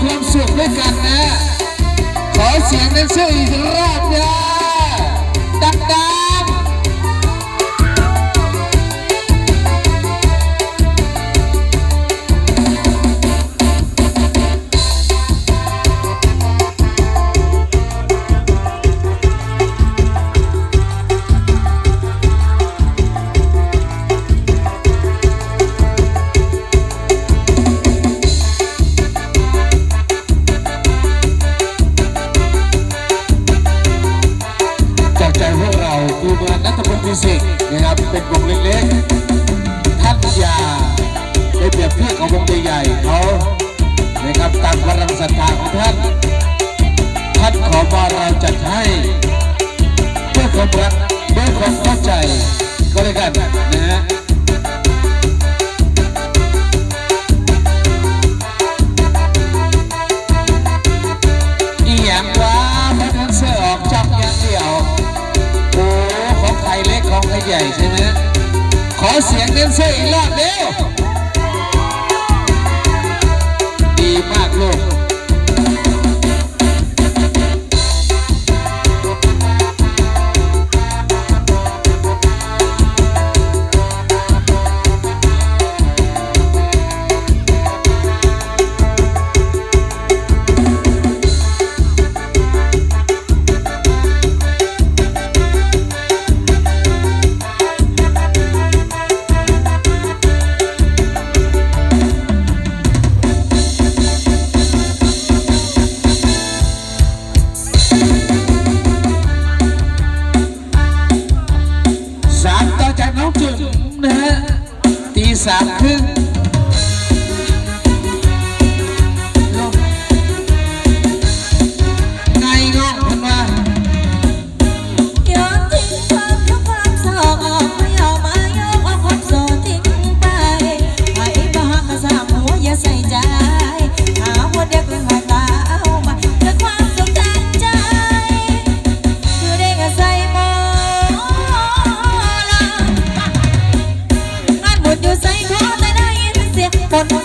ความสุขด้วยกันนะ ขอเสียงแนเซอร์อีกรอบนะ มิวสินะครับเป็นกลุ่มเล็กๆท่านอย่าได้เปรียบเทียบกับวงใหญ่ๆเขานะครับตามกำลังศรัตธาของท่าน ใหญ่ใช่ไหมขอเสียงเแดนเซอร์อีกรอบเร็ว Sasa. Por